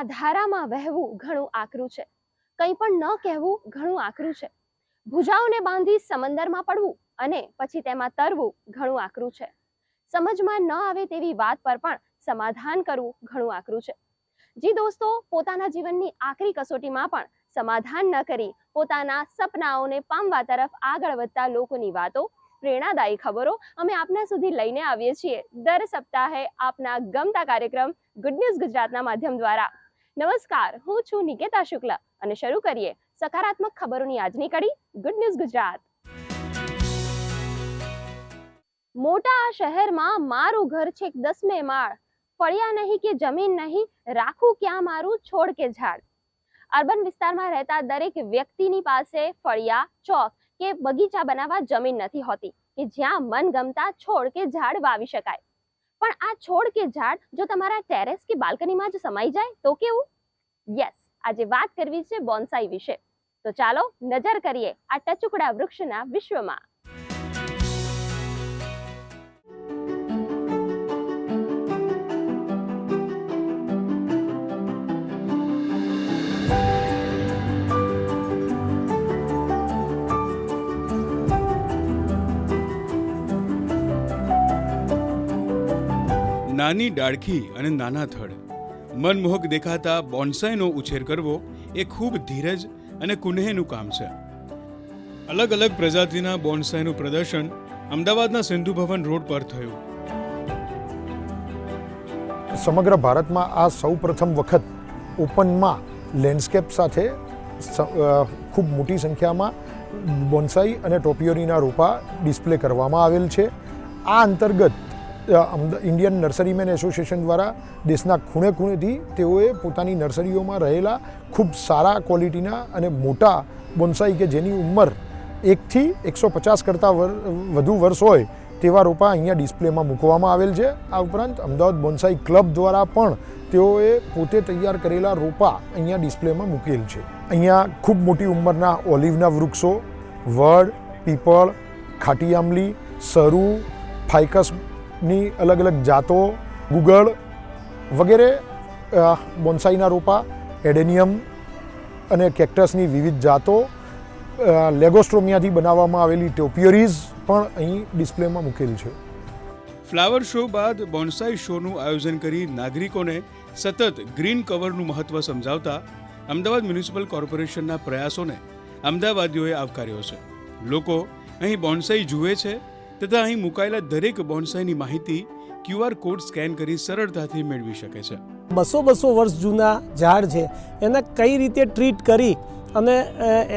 આ ધારામાં વહેવું ઘણું આકરું છે. કંઈ પણ ન કહેવું ઘણું આકરું છે. ભૂજાઓને બાંધી સમંદરમાં પડવું અને પછી તેમાં તરવું ઘણું આકરું છે. સમજમાં ન આવે તેવી વાત પર પણ સમાધાન કરવું ઘણું આકરું છે. જી દોસ્તો, પોતાના જીવનની આકરી કસોટીમાં પણ સમાધાન ન કરી પોતાના સપનાઓને પામવા તરફ આગળ વધતા લોકોની વાતો, પ્રેરણાદાયી ખબરો અમે આપના સુધી લઈને આવીએ છીએ. દર સપ્તાહે આપના ગમતા કાર્યક્રમ ગુડ ન્યૂઝ ગુજરાતના માધ્યમ દ્વારા. નમસ્કાર, હું છું નિકેતા શુક્લા અને શરૂ કરીએ સકારાત્મક ખબરોની આજની કડી ગુડ ન્યૂઝ ગુજરાત મોટા શહેરમાં મારું ઘર છે દસમે માળ. ફળિયા નહીં કે જમીન નહીં, રાખું ક્યાં મારું, છોડ કે ઝાડ. અર્બન વિસ્તારમાં રહેતા દરેક વ્યક્તિની પાસે ફળિયા, ચોક કે બગીચા બનાવવા જમીન નથી હોતી, કે જ્યાં મનગમતા છોડ કે ઝાડ વાવી શકાય. પણ આ છોડ કે ઝાડ જો તમારા ટેરેસ કે બાલ્કનીમાં જ સમાઈ જાય તો કેવું? યસ આજે વાત કરવી છે બોન્સાઈ વિશે. તો ચાલો નજર કરીએ આ ટચુકડા વૃક્ષના વિશ્વમાં. નાની ડાળખી અને નાના થડ. મનમોહક દેખાતા બોન્સાઈનો ઉછેર કરવો એ ખૂબ ધીરજ અને કુનેહનું કામ છે. અલગ અલગ પ્રજાતિના બોન્સાઈનું પ્રદર્શન અમદાવાદના સિંધુ ભવન રોડ પર થયું. સમગ્ર ભારતમાં આ સૌ પ્રથમ વખત ઓપનમાં લેન્ડસ્કેપ સાથે ખૂબ મોટી સંખ્યામાં બોન્સાઈ અને ટોપિયોરીના રોપા ડિસ્પ્લે કરવામાં આવેલ છે. આ અંતર્ગત ઇન્ડિયન નર્સરીમેન એસોસિએશન દ્વારા દેશના ખૂણે ખૂણેથી તેઓએ પોતાની નર્સરીઓમાં રહેલા ખૂબ સારા ક્વોલિટીના અને મોટા બોન્સાઈ કે જેની ઉંમર એકથી એકસો પચાસ કરતાં વધુ વર્ષ હોય તેવા રોપા અહીંયા ડિસ્પ્લેમાં મૂકવામાં આવેલ છે. આ ઉપરાંત અમદાવાદ બોન્સાઈ ક્લબ દ્વારા પણ તેઓએ પોતે તૈયાર કરેલા રોપા અહીંયા ડિસ્પ્લેમાં મૂકેલ છે. અહીંયા ખૂબ મોટી ઉંમરના ઓલિવના વૃક્ષો, વડ, પીપળ, ખાટી આંબલી, સરુ ફાઇકસની અલગ અલગ જાતો, ગુગળ વગેરે બોન્સાઈના રોપા, એડેનિયમ અને કેક્ટસની વિવિધ જાતો લેગોસ્ટ્રોમિયાથી બનાવવામાં આવેલી ટોપિયરીઝ પણ અહીં ડિસ્પ્લેમાં મૂકેલ છે. ફ્લાવર શો બાદ બોન્સાઈ શોનું આયોજન કરી નાગરિકોને સતત ગ્રીન કવરનું મહત્વ સમજાવતા અમદાવાદ મ્યુનિસિપલ કોર્પોરેશનના પ્રયાસોને અમદાવાદીઓએ આવકાર્યો છે. લોકો અહીં બોન્સાઈ જુએ છે તથા અહીં મુકાયેલા દરેક બોન્સાઈની માહિતી ક્યુઆર કોડ સ્કેન કરી સરળતાથી મેળવી શકે છે. બસો બસો વર્ષ જૂના ઝાડ છે. એને કઈ રીતે ટ્રીટ કરી અને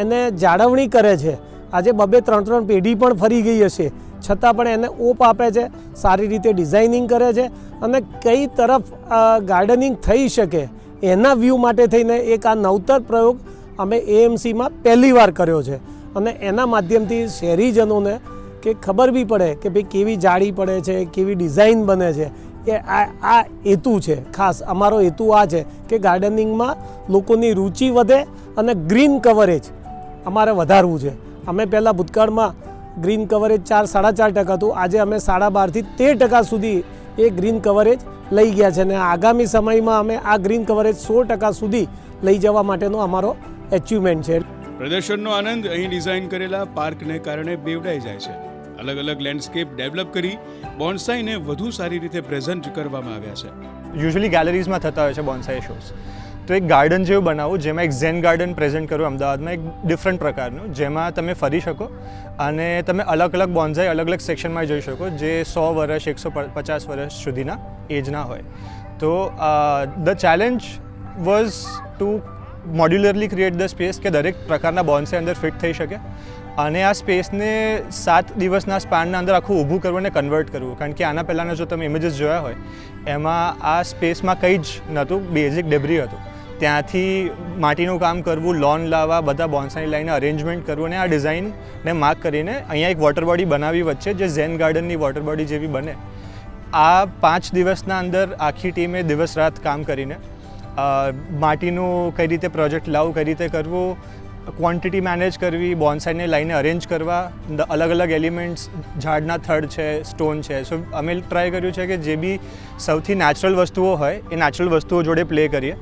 એને જાળવણી કરે છે? આજે બબે ત્રણ ત્રણ પેઢી પણ ફરી ગઈ હશે. છતાં પણ એને ઓપ આપે છે, સારી રીતે ડિઝાઇનિંગ કરે છે અને કઈ તરફ ગાર્ડનિંગ થઈ શકે એના વ્યૂ માટે થઈને એક આ નવતર પ્રયોગ અમે એએમસીમાં પહેલી વાર કર્યો છે. અને એના માધ્યમથી શહેરીજનોને કે ખબર બી પડે કે ભાઈ કેવી જાળી પડે છે, કેવી ડિઝાઇન બને છે, એ આ આ હેતુ છે. ખાસ અમારો હેતુ આ છે કે ગાર્ડનિંગમાં લોકોની રુચિ વધે અને ગ્રીન કવરેજ અમારે વધારવું છે. અમે પહેલાં ભૂતકાળમાં ગ્રીન કવરેજ ચાર, સાડા ચાર ટકા હતું. આજે અમે સાડા બારથી તેર ટકા સુધી એ ગ્રીન કવરેજ લઈ ગયા છે અને આગામી સમયમાં અમે આ ગ્રીન કવરેજ સો ટકા સુધી લઈ જવા માટેનો અમારો એચિવમેન્ટ છે. પ્રદર્શનનો આનંદ અહીં ડિઝાઇન કરેલા પાર્કને કારણે બેવડાઈ જાય છે. અલગ અલગ લેન્ડસ્કેપ ડેવલપ કરી બોન્સાઈને વધુ સારી રીતે પ્રેઝન્ટ કરવામાં આવ્યા છે. યુઝ્યુઅલી ગેલેરીઝમાં થતા હોય છે બોન્સાઈ શોઝ તો એક ગાર્ડન જેવું બનાવું, જેમાં એક ઝેન ગાર્ડન પ્રેઝન્ટ કરું અમદાવાદમાં એક ડિફરન્ટ પ્રકારનું, જેમાં તમે ફરી શકો અને તમે અલગ અલગ બોન્સાઈ અલગ અલગ સેક્શનમાં જોઈ શકો, જે સો વર્ષ, એકસો પચાસ વર્ષ સુધીના એજના હોય. તો the challenge was to modularly create the space કે દરેક પ્રકારના બોન્સાઈ અંદર ફિટ થઈ શકે અને આ સ્પેસને સાત દિવસના સ્પાનના અંદર આખું ઊભું કરવું અને કન્વર્ટ કરવું. કારણ કે આના પહેલાંના જો તમે ઇમેજીસ જોયા હોય, એમાં આ સ્પેસમાં કંઈ જ નહોતું બેઝિક ડેબ્રી હતું. ત્યાંથી માટીનું કામ કરવું લોન લાવવા, બધા બોન્સાઈ લાઈને અરેન્જમેન્ટ કરવું અને આ ડિઝાઇનને માર્ક કરીને અહીંયા એક વોટર બોડી બનાવી વચ્ચે, જે ઝેન ગાર્ડનની વોટર બોડી જેવી બને. આ પાંચ દિવસના અંદર આખી ટીમે દિવસ રાત કામ કરીને માટીનું કઈ રીતે પ્રોજેક્ટ લાવવું કઈ રીતે કરવું ક્વોન્ટિટી મેનેજ કરવી બોન્સાઈને લાઈને અરેન્જ કરવા અલગ અલગ એલિમેન્ટ્સ ઝાડના થડ છે સ્ટોન છે. સો અમે ટ્રાય કર્યું છે કે જે બી સૌથી નેચરલ વસ્તુઓ હોય, એ નેચરલ વસ્તુઓ જોડે પ્લે કરીએ.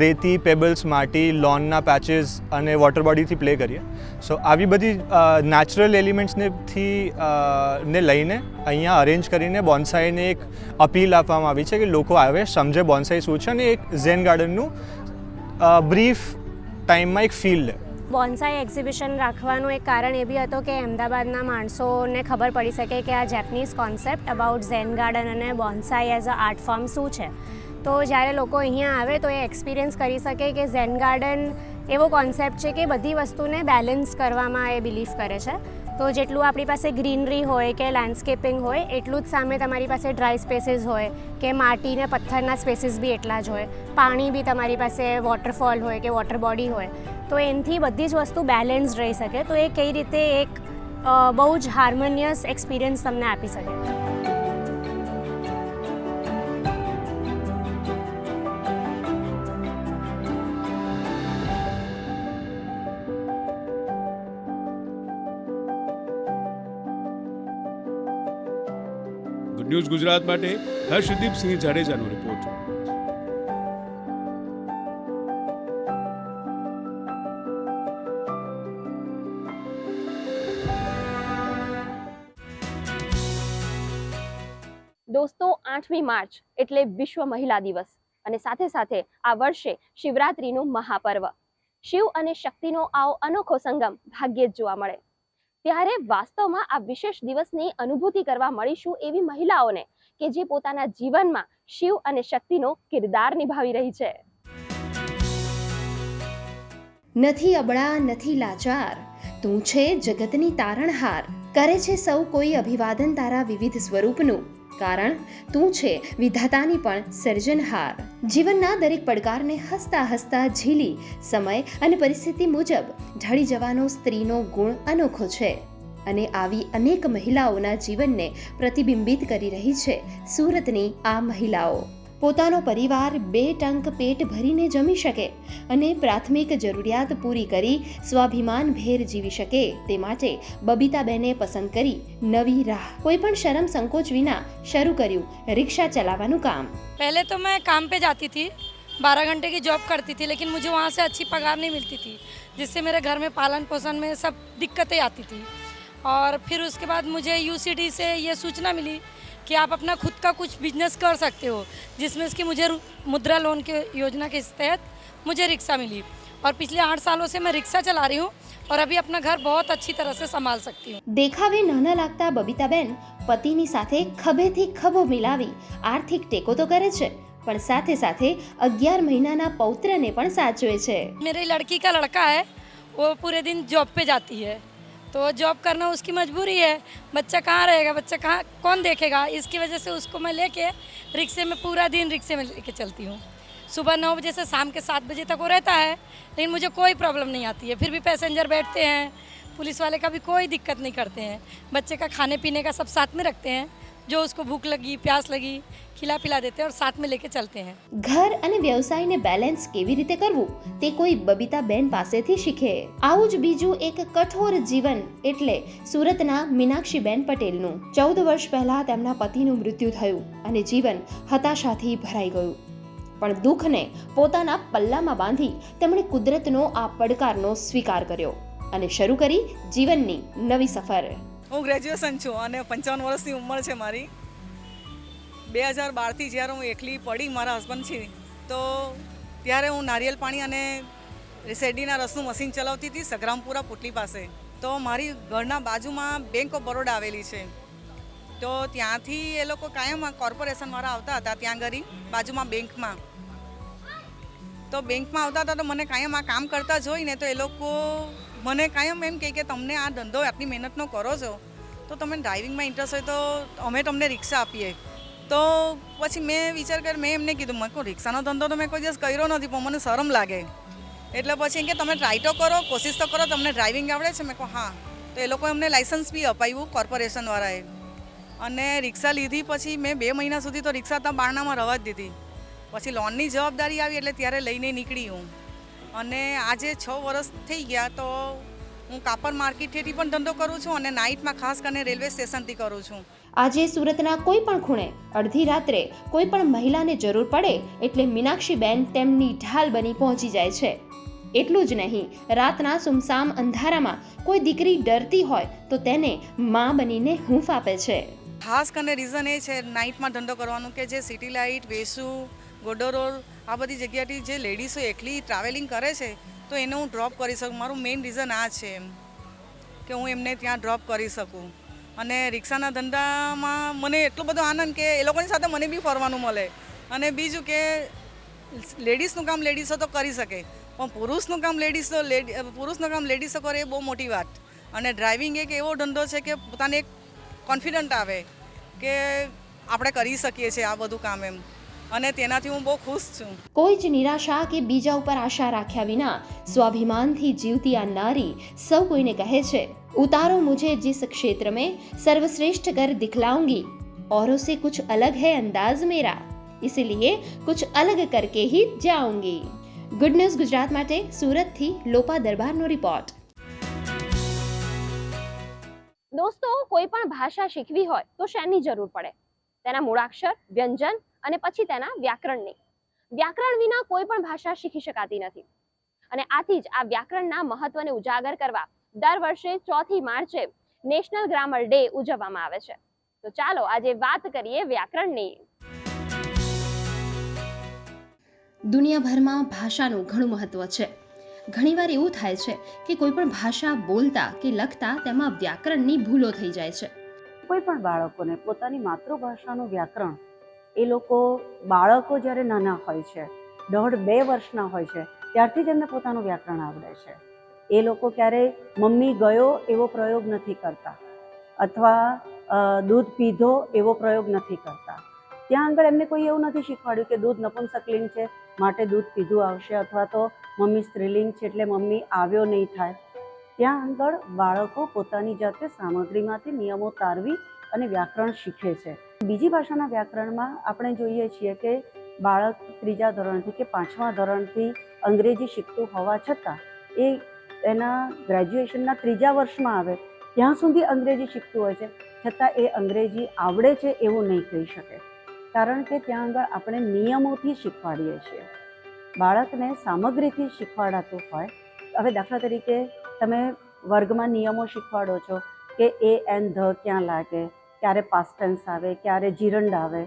રેતી પેબલ્સ માટી લોનના પેચીસ અને વોટર બોડીથી પ્લે કરીએ. સો આવી બધી નેચરલ એલિમેન્ટ્સને થી ને લઈને અહીંયા અરેન્જ કરીને બોન્સાઈને એક અપીલ આપવામાં આવી છે કે લોકો આવે, સમજે બોન્સાઈ શું છે અને એક ઝેન ગાર્ડનનું બ્રીફ ટાઈમમાં એક ફીલ લે બોન્સાઈ એક્ઝિબિશન રાખવાનું એક કારણ એ બી હતો કે અમદાવાદના માણસોને ખબર પડી શકે કે આ Japanese concept about Zen garden અને bonsai as a art form શું છે. તો જ્યારે લોકો અહીંયા આવે તો એ એક્સપિરિયન્સ કરી શકે કે ઝેન ગાર્ડન એવો કોન્સેપ્ટ છે કે બધી વસ્તુને બેલેન્સ કરવામાં એ બિલીવ કરે છે. તો જેટલું આપણી પાસે ગ્રીનરી હોય કે લેન્ડસ્કેપિંગ હોય, એટલું જ સામે તમારી પાસે ડ્રાય સ્પેસીસ હોય કે માટી ને પથ્થરના સ્પેસીસ બી એટલા જ હોય. પાણી બી તમારી પાસે વોટરફોલ હોય કે વોટર બોડી હોય. તો એનથી બધી જ વસ્તુ બેલેન્સ રહી શકે. તો એ કઈ રીતે એક બહુ જ હાર્મોનિયસ એક્સપિરિયન્સ તમને આપી શકે. ગુડ ન્યૂઝ ગુજરાત માટે હર્ષદીપસિંહ જાડેજાનો રિપોર્ટ આઠમી માર્ચ એટલે વિશ્વ મહિલા દિવસ અને સાથે સાથે આ વર્ષે શિવરાત્રીનું મહાપર્વ. શિવ અને શક્તિનો આવો અનોખો સંગમ ભાગ્યે જ જોવા મળે. ત્યારે વાસ્તવમાં આ વિશેષ દિવસની અનુભૂતિ કરવા મળીશું એવી મહિલાઓને કે જે પોતાના જીવનમાં શિવ અને શક્તિનો કિરદાર નિભાવી રહી છે. નથી અબળા, નથી લાચાર. તું છે જગતની તારણહાર. કરે છે સૌ કોઈ અભિવાદન તારા વિવિધ સ્વરૂપનું. કારણ તું છે વિધાતાની પણ સર્જનહાર. જીવનના દરેક પડકારને હસતા હસતા ઝીલી, સમય અને પરિસ્થિતિ મુજબ ઢળી જવાનો સ્ત્રીનો ગુણ અનોખો છે અને આવી અનેક મહિલાઓના જીવનને પ્રતિબિંબિત કરી રહી છે સુરતની આ મહિલાઓ. પોતાનો પરિવાર બે ટંક પેટ ભરીને જમી શકે અને પ્રાથમિક જરૂરિયાત પૂરી કરી સ્વાભિમાન ભેર જીવી શકે તે માટે બબીતાબેને પસંદ કરી નવી રાહ કોઈ પણ શરમ સંકોચ વિના શરૂ કર્યું રિક્ષા ચલાવવાનું કામ पहले तो मैं काम पे जाती थी बारह घंटे की जॉब करती थी लेकिन मुझे वहाँ से अच्छी पगार नहीं मिलती थी जिससे मेरे घर में पालन पोषण में सब दिक्कतें आती थी और फिर उसके बाद मुझे यू से ये सूचना मिली कि आप अपना खुद का कुछ बिजनेस कर सकते हो जिसमें इसकी मुझे रु- मुद्रा लोन के योजना के तहत मुझे रिक्शा मिली और पिछले आठ सालों से मैं रिक्शा चला रही हूँ और अभी अपना घर बहुत अच्छी तरह से संभाल सकती हूँ દેખાવે નાના લાગતા બબીતાબેન પતિની સાથે ખભેથી ખભો મિલાવી આર્થિક ટેકો તો કરે છે પણ સાથે સાથે અગિયાર મહિનાના પૌત્રને પણ સાચવે છે मेरी लड़की का लड़का है वो पूरे दिन जॉब पे जाती है तो जॉब करना उसकी मजबूरी है। बच्चा कहाँ रहेगा? बच्चा कहाँ, कौन देखेगा? इसकी वजह से उसको मैं लेके रिक्शे में पूरा दिन रिक्शे में लेके चलती हूँ। सुबह नौ बजे से शाम के सात बजे तक वो रहता है, लेकिन मुझे कोई प्रॉब्लम नहीं आती है। फिर भी पैसेंजर बैठते हैं, पुलिस वाले का भी कोई दिक्कत नहीं करते हैं। बच्चे का खाने पीने का सब साथ में रखते हैं। जो उसको भूख लगी प्यास लगी खिला पिला देते हैं और साथ में लेके चलते हैं ઘર અને વ્યવસાયને બેલેન્સ કેવી રીતે કરવું તે કોઈ બબીતાબેન પાસેથી શીખે આવું જ બીજું એક કઠોર જીવન એટલે સુરતના મીનાક્ષીબેન પટેલનું ચૌદ વર્ષ પહેલા તેમના પતિનું મૃત્યુ થયું અને જીવન હતાશાથી ભરાઈ ગયું પણ દુઃખને પોતાના પલ્લામાં બાંધી તેમણે કુદરતનો આ પડકારનો સ્વીકાર કર્યો અને શરૂ કરી જીવનની નવી સફર હું ગ્રેજ્યુએશન છું અને પંચાવન વર્ષની ઉંમર છે મારી. બે હજાર બારથી જ્યારે હું એકલી પડી મારા હસબન્ડ છે તો ત્યારે હું નારિયેલ પાણી અને શેરડીના રસનું મશીન ચલાવતી હતી સગ્રામપુરા પુટલી પાસે. તો મારી ઘરના બાજુમાં બેંક ઓફ બરોડા આવેલી છે. તો ત્યાંથી એ લોકો કાયમ કોર્પોરેશનવાળા આવતા હતા ત્યાં આગળ બાજુમાં બેંકમાં તો બેંકમાં આવતા હતા તો મને કાયમ આ કામ કરતા જોઈને તો એ લોકો મને કાયમ એમ કહે કે તમને આ ધંધો આટલી મહેનતનો કરો છો, તો તમે ડ્રાઇવિંગમાં ઇન્ટરેસ્ટ હોય તો અમે તમને રિક્ષા આપીએ. તો પછી મેં વિચાર કરી મેં એમને કીધું મેં કહું રિક્ષાનો ધંધો તો મેં કોઈ દિવસ કર્યો નથી, પણ મને શરમ લાગે. એટલે પછી એમ કે, તમે ટ્રાય તો કરો, કોશિશ તો કરો, તમને ડ્રાઇવિંગ આવડે છે? મેં કહું, હા. તો એ લોકો એમને લાઇસન્સ બી અપાવ્યું કોર્પોરેશનવાળાએ અને રિક્ષા લીધી પછી મેં બે મહિના સુધી તો રિક્ષા ત્યાં બારણામાં રવા જ દીધી. પછી લોનની જવાબદારી આવી એટલે ત્યારે લઈને નીકળી હું. અને આજે છ વર્ષ થઈ ગયા તો હું કાપડ માર્કેટેથી પણ ધંધો કરું છું અને નાઇટમાં ખાસ કરીને રેલવે સ્ટેશનથી કરું છું. આજે સુરતના કોઈ પણ ખૂણે અડધી રાત્રે કોઈ પણ મહિલાને જરૂર પડે એટલે મીનાક્ષીબેન તેમની ઢાલ બની પહોંચી જાય છે. એટલું જ નહીં રાતના સુમસામ અંધારામાં કોઈ દીકરી ડરતી હોય તો તેને માં બનીને હૂંફ આપે છે. ખાસ કરીને રીઝન એ છે નાઇટમાં ધંધો કરવાનું કે જે સિટી લાઇટ વેસુ ગોડોરોલ, આ બધી જગ્યાથી જે લેડીઝો એકલી ટ્રાવેલિંગ કરે છે, તો એને હું ડ્રોપ કરી શકું. મારું મેઇન રીઝન આ છે એમ, કે હું એમને ત્યાં ડ્રોપ કરી શકું. અને રિક્ષાના ધંધામાં મને એટલો બધો આનંદ કે એ લોકોની સાથે મને બી ફરવાનું મળે. અને બીજું કે, લેડીઝનું કામ લેડીઝો તો કરી શકે, પણ પુરુષનું કામ લેડીઝો, લેડી પુરુષનું કામ લેડીઝો કરે એ બહુ મોટી વાત. અને ડ્રાઇવિંગ એક એવો ધંધો છે કે પોતાને એક કોન્ફિડન્ટ આવે કે આપણે કરી શકીએ છીએ આ બધું કામ એમ. અને તેનાથી હું બહુ ખુશ છું. કોઈ જ નિરાશા કે બીજા ઉપર આશા રાખ્યા વિના સ્વાભિમાનથી જીવતી આ નારી સૌ કોઈને કહે છે ઉતારો મુજે जिस क्षेत्र में सर्वश्रेष्ठ कर दिखलाऊंगी औरों से कुछ अलग है अंदाज मेरा इसलिए कुछ अलग करके ही जाऊंगी ગુડ ન્યૂઝ ગુજરાત માટે સુરતથી લોપા દરબારનો રિપોર્ટ દોસ્તો કોઈ પણ ભાષા શીખવી હોય તો શેની જરૂર પડે? તેના મૂળાક્ષર વ્યંજન અને પછી તેના વ્યાકરણની. વ્યાકરણ વિના કોઈ પણ ભાષા શીખી શકાતી નથી. અને આથી જ આ વ્યાકરણના મહત્વને ઉજાગર કરવા દર વર્ષે ચોથી માર્ચે નેશનલ ગ્રામર ડે ઉજવવામાં આવે છે. તો ચાલો આજે વાત કરીએ વ્યાકરણની. દુનિયાભરમાં ભાષાનું ઘણું મહત્વ છે. ઘણીવાર એવું થાય છે કે કોઈ પણ ભાષા બોલતા કે લખતા તેમાં વ્યાકરણની ભૂલો થઈ જાય છે. કોઈ પણ બાળકોને પોતાની માતૃભાષાનું વ્યાકરણ એ લોકો બાળકો જ્યારે નાના હોય છે, દોઢ બે વર્ષના હોય છે, ત્યારથી જ એમને પોતાનું વ્યાકરણ આવડે છે. એ લોકો ક્યારેય મમ્મી ગયો એવો પ્રયોગ નથી કરતા અથવા દૂધ પીધો એવો પ્રયોગ નથી કરતા. ત્યાં આગળ એમને કોઈ એવું નથી શીખવાડ્યું કે દૂધ નપુંસકલિંગ છે, માટે દૂધ પીધું આવશે અથવા તો મમ્મી સ્ત્રીલિંગ છે એટલે મમ્મી આવ્યો નહીં થાય. ત્યાં આગળ બાળકો પોતાની જાતે સામગ્રીમાંથી નિયમો તારવી અને વ્યાકરણ શીખે છે. બીજી ભાષાના વ્યાકરણમાં આપણે જોઈએ છીએ કે બાળક ત્રીજા ધોરણથી કે પાંચમા ધોરણથી અંગ્રેજી શીખતું હોવા છતાં એ એના ગ્રેજ્યુએશનના ત્રીજા વર્ષમાં આવે, ત્યાં સુધી અંગ્રેજી શીખતું હોય છે. છતાં એ અંગ્રેજી આવડે છે એવું નહીં કહી શકે. કારણ કે ત્યાં આગળ આપણે નિયમોથી શીખવાડીએ છીએ. બાળકને સામગ્રીથી શીખવાડાતું હોય, હવે દાખલા તરીકે તમે વર્ગમાં નિયમો શીખવાડો છો કે એ, એન, ધ ક્યાં લાગે ક્યારે પાસ્ટ આવે, ક્યારે જીરંડ આવે,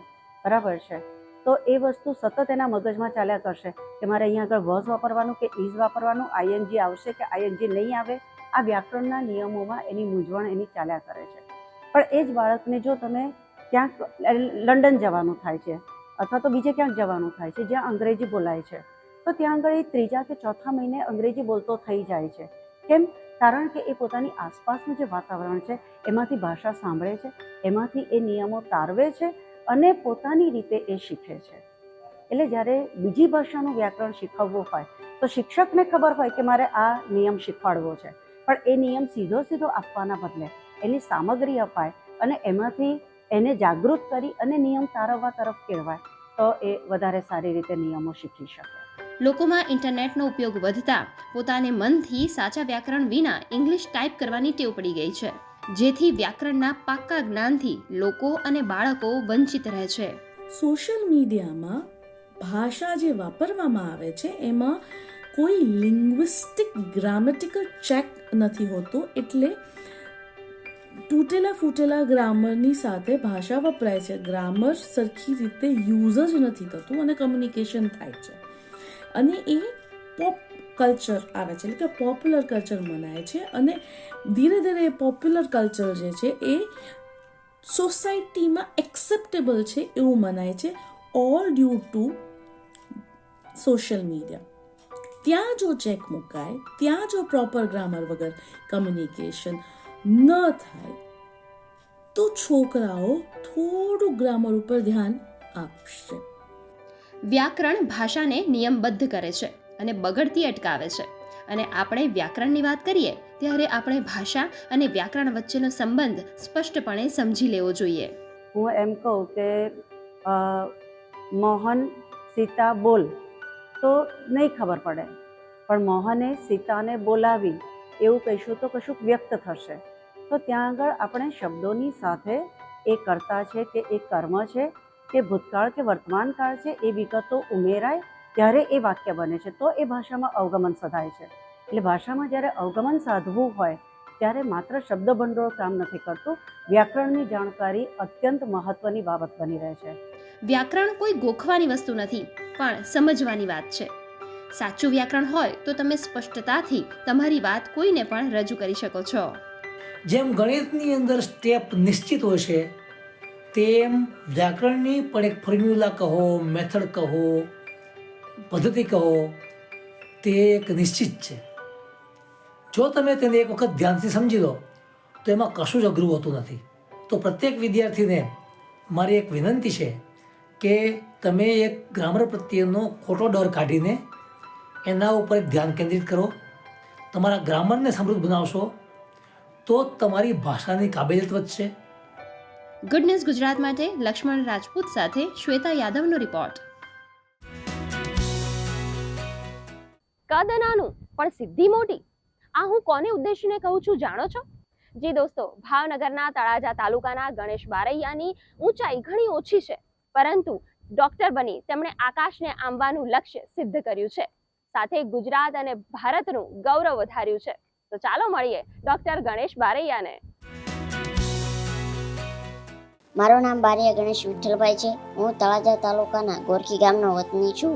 બરાબર છે? તો એ વસ્તુ સતત એના મગજમાં ચાલ્યા કરશે કે મારે અહીંયા આગળ વોઝ વાપરવાનું કે ઇઝ વાપરવાનું આઈએનજી આવશે કે આઈએનજી નહીં આવે, આ વ્યાકરણના નિયમોમાં એની મૂંઝવણ એની ચાલ્યા કરે છે. પણ એ જ બાળકને જો તમે ક્યાંક લંડન જવાનું થાય છે, અથવા તો બીજે ક્યાંક જવાનું થાય છે, જ્યાં અંગ્રેજી બોલાય છે, તો ત્યાં આગળ એ ત્રીજા કે ચોથા મહિને અંગ્રેજી બોલતો થઈ જાય છે. કેમ? કારણ કે એ પોતાની આસપાસનું જે વાતાવરણ છે, એમાંથી ભાષા સાંભળે છે, એમાંથી એ નિયમો તારવે છે અને પોતાની રીતે એ શીખે છે. એટલે જ્યારે બીજી ભાષાનું વ્યાકરણ શીખવવું હોય, તો શિક્ષકને ખબર હોય કે મારે આ નિયમ શીખવાડવો છે. પણ એ નિયમ સીધો સીધો આપવાના બદલે એની સામગ્રી અપાય અને એમાંથી એને જાગૃત કરી અને નિયમ તારવવા તરફ કહેવાય તો એ વધારે સારી રીતે નિયમો શીખી શકે. લોકોમાં ઇન્ટરનેટનો ઉપયોગ વધતા પોતાને મનથી સાચા વ્યાકરણ વિના ઇંગ્લિશ ટાઈપ કરવાની ટેવ પડી ગઈ છે. જેથી વ્યાકરણના પાક્કા જ્ઞાનથી લોકો અને બાળકો વંચિત રહે છે. સોશિયલ મીડિયામાં ભાષા જે વાપરવામાં આવે છે, એમાં કોઈ લિંગ્વિસ્ટિક ગ્રામેટિકલ ચેક નથી હોતો, એટલે તૂટેલા ફૂટેલા ગ્રામરની સાથે ભાષા વપરાય છે. ગ્રામર સરખી રીતે યુઝ જ નથી થતું અને કમ્યુનિકેશન થાય છે. અને એ પોપ કલ્ચર આવે છે, એટલે કે પોપ્યુલર કલ્ચર મનાય છે અને ધીરે ધીરે એ પોપ્યુલર કલ્ચર જે છે એ સોસાયટીમાં એક્સેપ્ટેબલ છે એવું મનાય છે all due to social media ત્યાં જો ચેક મુકાય, ત્યાં જો પ્રોપર ગ્રામર વગર કમ્યુનિકેશન ન થાય, તો છોકરાઓ થોડું ગ્રામર ઉપર ધ્યાન આપશે. વ્યાકરણ ભાષાને નિયમબદ્ધ કરે છે અને બગડતી અટકાવે છે. અને આપણે વ્યાકરણની વાત કરીએ, ત્યારે આપણે ભાષા અને વ્યાકરણ વચ્ચેનો સંબંધ સ્પષ્ટપણે સમજી લેવો જોઈએ. હું એમ કહું કે મોહન, સીતા બોલ તો નહીં ખબર પડે. પણ મોહને સીતાને બોલાવી એવું કહીશું તો કશુંક વ્યક્ત થશે. તો ત્યાં આગળ આપણે શબ્દોની સાથે એ કર્તા છે કે એ કર્મ છે કે ભૂતકાળ કે વર્તમાન કાળ છે એ વિગતો ઉમેરાય ત્યારે એ વાક્ય બને છે. તો એ ભાષામાં અવગમન સધાય છે. એટલે ભાષામાં જ્યારે અવગમન સાધવું હોય ત્યારે માત્ર શબ્દ ભંડોળ કામ નથી કરતું વ્યાકરણની જાણકારી અત્યંત મહત્વની બાબત બની રહે છે. વ્યાકરણ કોઈ ગોખવાની વસ્તુ નથી પણ સમજવાની વાત છે. સાચું વ્યાકરણ હોય તો તમે સ્પષ્ટતાથી તમારી વાત કોઈને પણ રજૂ કરી શકો છો. જેમ ગણિતની અંદર સ્ટેપ નિશ્ચિત હોય છે તેમ વ્યાકરણની પણ એક ફોર્મ્યુલા કહો, મેથડ કહો, પદ્ધતિ કહો, તે એક નિશ્ચિત છે. જો તમે તેને એક વખત ધ્યાનથી સમજી લો, તો એમાં કશું જ અઘરું હોતું નથી. તો પ્રત્યેક વિદ્યાર્થીને મારી એક વિનંતી છે કે તમે એક ગ્રામર પ્રત્યેનો ખોટો ડર કાઢીને એના ઉપર ધ્યાન કેન્દ્રિત કરો. તમારા ગ્રામરને સમૃદ્ધ બનાવશો તો તમારી ભાષાની કાબેલિયત વધશે. ગુડ ન્યૂઝ ગુજરાત માટે લક્ષ્મણ રાજપૂત સાથે શ્વેતા યાદવનો રિપોર્ટ કદ નાનું પણ સિદ્ધિ મોટી. આ હું કોને ઉદ્દેશીને કહું છું, જાણો છો? જી દોસ્તો, ભાવનગરના તળાજા તાલુકાના ગણેશ બારૈયાની ઊંચાઈ ઘણી ઓછી છે, પરંતુ ડોક્ટર બની તેમણે આકાશને આંબવાનું લક્ષ્ય સિદ્ધ કર્યું છે. સાથે ગુજરાત અને ભારતનું ગૌરવ વધાર્યું છે. તો ચાલો મળીએ ડોક્ટર ગણેશ બારૈયાને. મારું નામ બારિયા ગણેશ વિઠ્ઠલભાઈ છે. હું તળાજા તાલુકાના ગોરખી ગામનો વતની છું.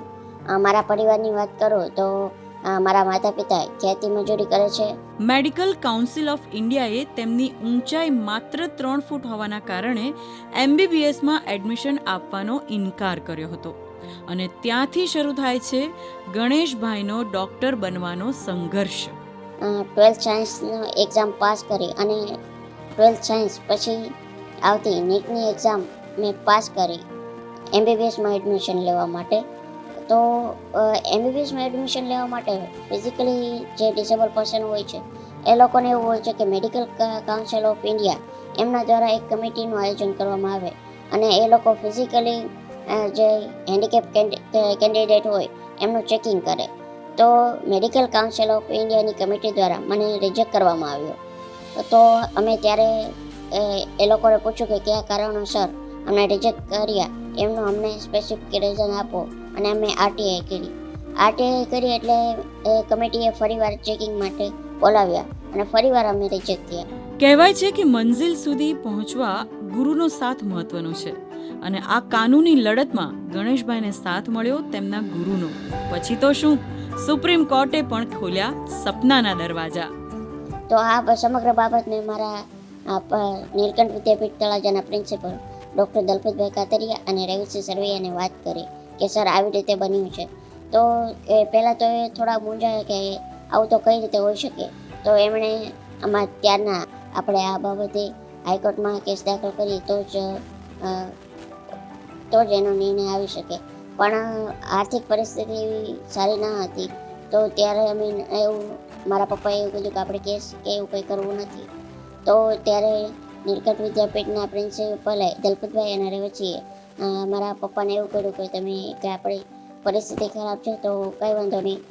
મારા પરિવારની વાત કરું તો મારા માતા પિતા ખેતી મજૂરી કરે છે. મેડિકલ કાઉન્સિલ ઓફ ઇન્ડિયાએ તેમની ઊંચાઈ માત્ર ત્રણ ફૂટ હોવાના કારણે એમબીબીએસમાં એડમિશન આપવાનો ઇનકાર કર્યો હતો. અને ત્યાંથી શરૂ થાય છે ગણેશભાઈનો ડોક્ટર બનવાનો સંઘર્ષ. ટ્વેલ્થ સાયન્સનો એક્ઝામ પાસ કરી અને ટ્વેલ્થ સાયન્સ પછી આવતી નીટની એક્ઝામ મેં પાસ કરી એમબીબીએસમાં એડમિશન લેવા માટે. તો એમબીબીએસમાં એડમિશન લેવા માટે ફિઝિકલી જે ડિસેબલ પર્સન હોય છે, એ લોકોને એવું હોય છે કે મેડિકલ કાઉન્સિલ ઓફ ઇન્ડિયા એમના દ્વારા એક કમિટીનું આયોજન કરવામાં આવે અને એ લોકો ફિઝિકલી જે હેન્ડીકેપ કેન્ડિડેટ હોય એમનું ચેકિંગ કરે. તો મેડિકલ કાઉન્સિલ ઓફ ઇન્ડિયાની કમિટી દ્વારા મને રિજેક્ટ કરવામાં આવ્યો. તો અમે ત્યારે એ એ લોકોને પૂછ્યું કે કયા કારણોસર અમને રિજેક્ટ કર્યા. એમનું અમને સ્પેસિફિક રીઝન આપો અને અમે આરટીઆઈ કરી. આરટીઆઈ કરી એટલે એ કમિટીએ ફરીવાર ચેકિંગ માટે બોલાવ્યા અને ફરીવાર અમે રિજેક્ટ થયા. કહેવાય છે કે મંઝિલ સુધી પહોંચવા ગુરુનો સાથ મહત્વનો છે અને આ કાનૂની લડતમાં ગણેશભાઈને સાથ મળ્યો તેમના ગુરુનો. પછી તો શું? સુપ્રીમ કોર્ટે પણ ખોલ્યા સપનાના દરવાજા. તો આ સમગ્ર બાબતને મારા નીલકંઠ વિદ્યાપીઠ તળાજાના પ્રિન્સિપલ ડૉક્ટર દલપતભાઈ કાતરિયા અને રવિસિંહ સરવૈયાને વાત કરી કે, સર, આવી રીતે બન્યું છે. તો એ પહેલાં તો એ થોડા મૂંઝાયા કે આવું તો કઈ રીતે હોઈ શકે? તો એમણે આમાં ત્યારના આપણે આ બાબતે હાઈકોર્ટમાં કેસ દાખલ કરી તો જ તો જ એનો નિર્ણય આવી શકે. પણ આર્થિક પરિસ્થિતિ સારી ન હતી. તો ત્યારે અમે એવું, મારા પપ્પાએ એવું કીધું કે આપણે કેસ કે એવું કંઈ કરવું નથી. તો ત્યારે નીલકંઠ વિદ્યાપીઠના પ્રિન્સિપલે દલપતભાઈ અને રેવચીએ મારા પપ્પાને એવું કર્યું કે તમે કે આપણી પરિસ્થિતિ ખરાબ છે તો કંઈ વાંધો નહીં.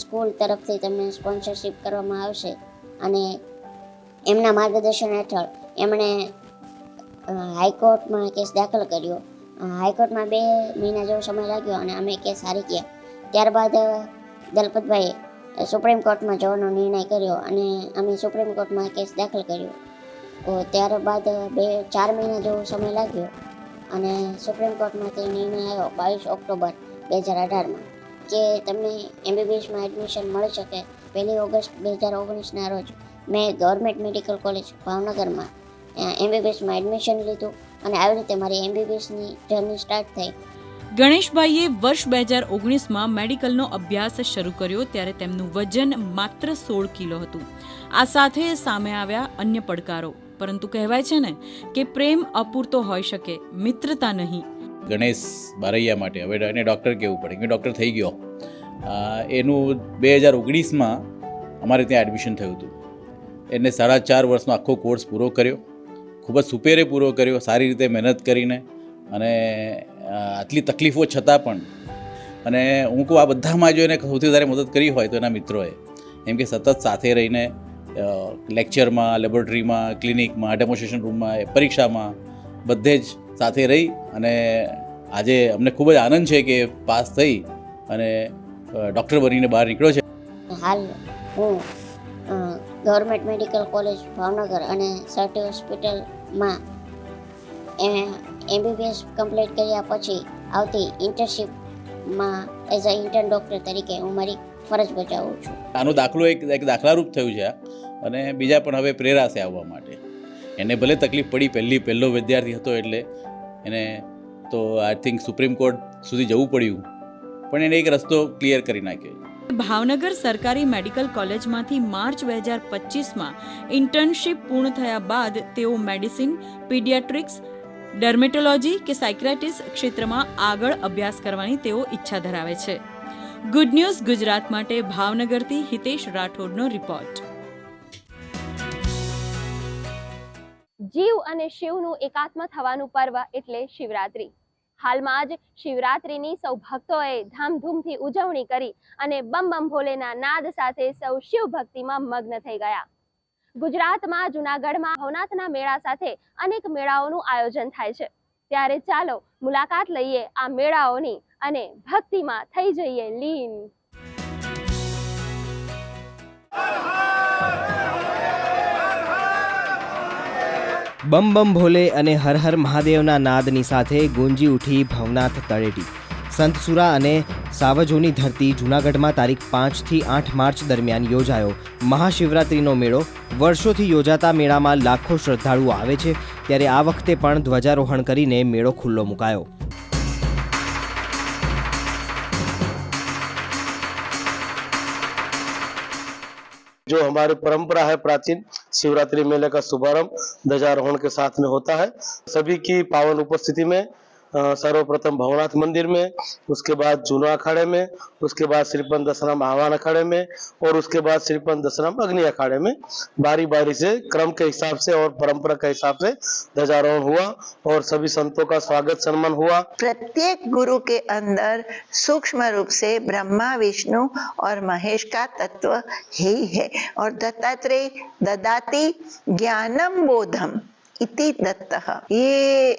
સ્કૂલ તરફથી તમને સ્પોન્સરશિપ કરવામાં આવશે. અને એમના માર્ગદર્શન હેઠળ એમણે હાઈકોર્ટમાં કેસ દાખલ કર્યો. હાઈકોર્ટમાં બે મહિના જેવો સમય લાગ્યો અને અમે કેસ હારી ગયા. ત્યારબાદ દલપતભાઈએ સુપ્રીમ કોર્ટમાં જવાનો નિર્ણય કર્યો અને અમે સુપ્રીમ કોર્ટમાં કેસ દાખલ કર્યો. તો ત્યારબાદ બે, ચાર મહિના જેવો સમય લાગ્યો અને સુપ્રીમ કોર્ટમાંથી નિર્ણય આવ્યો બાવીસ ઓક્ટોબર બે હજાર અઢારમાં કે તમને એમબીબીએસમાં એડમિશન મળી શકે. પહેલી ઓગસ્ટ બે હજાર ઓગણીસના રોજ મેં ગવર્મેન્ટ મેડિકલ કોલેજ ભાવનગરમાં એમબીબીએસમાં એડમિશન લીધું અને આવી રીતે મારી એમબીબીએસની જર્ની સ્ટાર્ટ થઈ. ગણેશભાઈએ વર્ષ બે હજાર ઓગણીસમાં મેડિકલનો અભ્યાસ શરૂ કર્યો ત્યારે તેમનું વજન માત્ર સોળ કિલો હતું. આ સાથે સામે આવ્યા અન્ય પડકારો. પરંતુ કહેવાય છે ને કે પ્રેમ અપૂરતો હોઈ શકે, મિત્રતા નહીં. ગણેશ બારૈયા માટે, હવે એને ડૉક્ટર કહેવું પડે, કે ડૉક્ટર થઈ ગયો. એનું બે હજાર ઓગણીસમાં અમારે ત્યાં એડમિશન થયું હતું. એને સાડા ચાર વર્ષનો આખો કોર્સ પૂરો કર્યો. ખૂબ જ સુપેરે પૂરો કર્યો, સારી રીતે મહેનત કરીને. અને આટલી તકલીફો છતાં પણ. અને હું કહું, આ બધામાં જો એને સૌથી વધારે મદદ કરી હોય તો એના મિત્રોએ. એમ કે સતત સાથે રહીને લેક્ચરમાં લેબોરેટરીમાં ક્લિનિકમાં ડેમોન્સ્ટ્રેશન રૂમમાં પરીક્ષામાં બધે જ સાથે રહી અને આજે અમને ખૂબ જ આનંદ છે કે પાસ થઈ અને ડૉક્ટર બનીને બહાર નીકળ્યો છે. હાલ હું ગવર્મેન્ટ મેડિકલ કોલેજ ભાવનગર અને સર્ટી હોસ્પિટલમાં એમબીબીએસ કમ્પ્લીટ કર્યા પછી આવતી ઇન્ટર્નશીપમાં એઝ અ ઇન્ટર્ન ડૉક્ટર તરીકે હું મારી ફરજ બજાવું છું. આનો દાખલો એક એક દાખલારૂપ થયું છે અને બીજા પણ હવે પ્રેરાશે આવવા માટે. એને ભલે તકલીફ પડી પહેલી પહેલો વિદ્યાર્થી હતો એટલે એને તો આઈ થિંક સુપ્રીમ કોર્ટ સુધી જવું પડ્યું. પણ એને એક રસ્તો ક્લિયર કરી નાખ્યો. ભાવનગર સરકારી મેડિકલ કોલેજમાંથી માર્ચ બે હજાર પચીસમાં ઇન્ટર્નશીપ પૂર્ણ થયા બાદ તેઓ મેડિસિન પીડિયાટ્રિક્સ ડર્મેટોલોજી કે સાયક્રેટિસ ક્ષેત્રમાં આગળ અભ્યાસ કરવાની તેઓ ઈચ્છા ધરાવે છે. ગુડ ન્યૂઝ ગુજરાત માટે ભાવનગરથી હિતેશ રાઠોડનો રિપોર્ટ જીવ અને શિવનું એકાત્મ થવાનું પર્વ એટલે શિવરાત્રી. હાલમાં જ શિવરાત્રીની સૌ ભક્તોએ ધામધૂમથી ઉજવણી કરી અને બમ બમ ભોલેના નાદ સાથે સૌ શિવ ભક્તિમાં મગ્ન થઈ ગયા. ગુજરાતમાં, જુનાગઢમાં, ભવનાથના મેળા સાથે અનેક મેળાઓનું આયોજન થાય છે. ત્યારે ચાલો મુલાકાત લઈએ આ મેળાઓની અને ભક્તિમાં થઈ જઈએ લીન. બમ બમ ભોલે અને હર હર મહાદેવના નાદની સાથે ગુંજી ઉઠી ભવનાથ તળેટી. સંતસુરા અને સાવજોની ધરતી જૂનાગઢમાં તારીખ પાંચથી આઠ માર્ચ દરમિયાન યોજાયો મહાશિવરાત્રિનો મેળો વર્ષોથી યોજાતા મેળામાં લાખો શ્રદ્ધાળુઓ આવે છે ત્યારે આ વખતે પણ ધ્વજારોહણ કરીને મેળો ખુલ્લો મુકાયો जो हमारी परंपरा है प्राचीन शिवरात्रि मेले का शुभारंभ ध्वजारोहण के साथ में होता है सभी की पावन उपस्थिति में अ, सर्वप्रथम भवनाथ मंदिर में, उसके बाद जूना अखाड़े में, उसके बाद श्रीपन दशनाम आह्वान अखाड़े में और उसके बाद श्रीपन दशनाम अग्नि अखाड़े में। बारी बारी से, क्रम के हिसाब से और परंपरा के हिसाब से ध्वजारोहण हुआ और सभी संतों का स्वागत सम्मान हुआ। प्रत्येक गुरु के अंदर सूक्ष्म रूप से ब्रह्मा, विष्णु और महेश का तत्व ही है और दत्तात्रेय ददाति ज्ञानम बोधम इति दत्तः। ये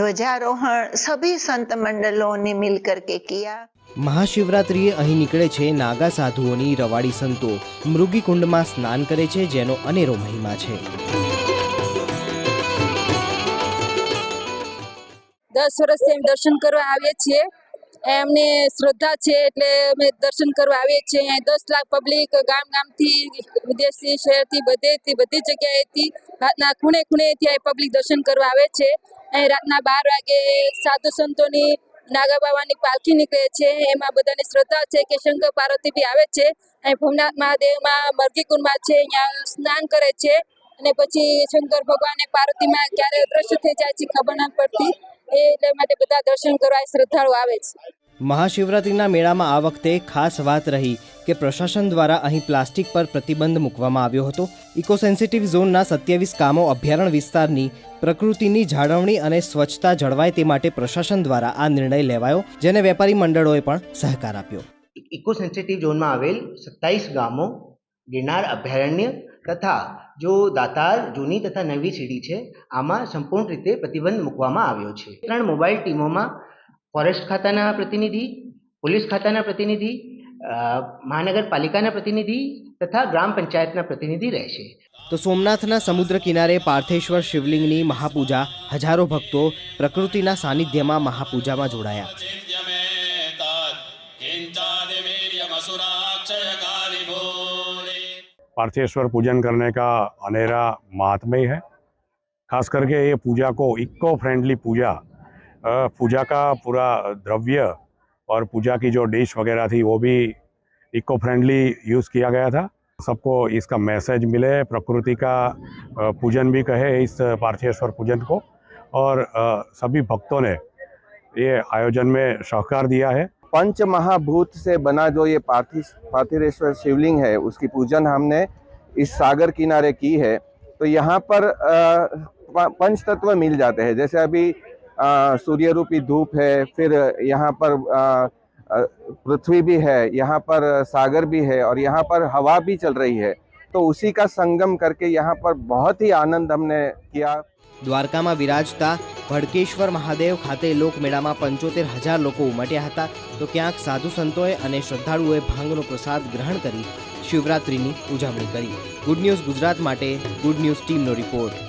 ધ્વજારોહણ સભી સંત મંડળો ને મિલ કરકે કિયા? મહાશિવરાત્રિએ અહીં નીકળે છે નાગા સાધુઓની રવાડી સંતો. મૃગી કુંડમાં સ્નાન કરે છે જેનો અનેરો મહિમા છે. દસ વર્ષ દર્શન કરવા આવીએ છીએ. એમને શ્રદ્ધા છે એટલે અમે દર્શન કરવા આવીએ છીએ. અહીંયા દસ લાખ પબ્લિક ગામ ગામથી વિદેશથી શહેરથી, બધેથી, બધી જગ્યાએથી, રાતના ખૂણે ખૂણેથી અહીં પબ્લિક દર્શન કરવા આવે છે. અહીં રાતના બાર વાગે સાધુ સંતોની નાગા બાવાની પાલખી નીકળે છે. એમાં બધાની શ્રદ્ધા છે કે શંકર પાર્વતી બી આવે છે. અહીં ભવનાથ મહાદેવમાં મરઘીકુંડમાં છે, અહીંયા સ્નાન કરે છે. અને પછી શંકર ભગવાન પાર્વતીમાં ક્યારે દ્રશ્ય થઈ જાય છે ખબર ના પડતી. એ એટલે માટે બધા દર્શન કરવા શ્રદ્ધાળુ આવે છે. મહાશિવરાત્રિના મેળામાં આ વખતે ખાસ વાત રહી કે પ્રશાસન દ્વારા અહીં પ્લાસ્ટિક પર પ્રતિબંધ મૂકવામાં આવ્યો હતો. ઇકો સેન્સિટિવ ઝોનના સત્યાવીસ કામો અભયારણ્ય વિસ્તારની પ્રકૃતિની જાળવણી અને સ્વચ્છતા જળવાય તે માટે પ્રશાસન દ્વારા આ નિર્ણય લેવાયો જેને વેપારી મંડળોએ પણ સહકાર આપ્યો. ઇકો સેન્સિટિવ ઝોનમાં આવેલ સત્તાવીસ ગામો ગિરનાર અભયારણ્ય તથા જો દાતાર જૂની તથા નવી સીડી છે, આમાં સંપૂર્ણ રીતે પ્રતિબંધ મૂકવામાં આવ્યો છે. ત્રણ મોબાઈલ ટીમોમાં ફોરેસ્ટ ખાતાના પ્રતિનિધિ, પોલીસ ખાતાના પ્રતિનિધિ મહાનગરપાલિકાના પ્રતિનિધિ તથા ગ્રામ પંચાયતના પ્રતિનિધિ રહેશે. તો સોમનાથના સમુદ્ર કિનારે પાર્થેશ્વર શિવલિંગની મહાપૂજા હજારો ભક્તો પ્રકૃતિના સાનિધ્યમાં મહાપૂજામાં જોડાયા. पार्थेश्वर पूजन करने का अनेरा महात्म्य है। खास करके ये पूजा को इको फ्रेंडली पूजा पूजा का पूरा द्रव्य और पूजा की जो डिश वगैरह थी, वो भी इको फ्रेंडली यूज़ किया गया था। सबको इसका मैसेज मिले, प्रकृति का पूजन भी कहे इस पार्थेश्वर पूजन को। और सभी भक्तों ने ये आयोजन में सहकार दिया है। पंच महाभूत से बना जो ये पार्थि पार्थिरेश्वर शिवलिंग है, उसकी पूजन हमने इस सागर किनारे की है। तो यहाँ पर पंच तत्व मिल जाते हैं। जैसे अभी सूर्य रूपी धूप है, फिर यहाँ पर पृथ्वी भी है, यहाँ पर सागर भी है, और यहाँ पर हवा भी चल रही है। तो उसी का संगम करके यहाँ पर बहुत ही आनंद हमने किया દ્વારકામાં વિરાજતા ભડકેશ્વર મહાદેવ ખાતે લોકમેળામાં પંચોતેર હજાર લોકો ઉમટ્યા હતા તો ક્યાંક સાધુ સંતોએ અને શ્રદ્ધાળુઓએ ભાંગનો પ્રસાદ ગ્રહણ કરી શિવરાત્રિની ઉજવણી કરી ગુડ ન્યૂઝ ગુજરાત માટે ગુડ ન્યૂઝ ટીમનો રિપોર્ટ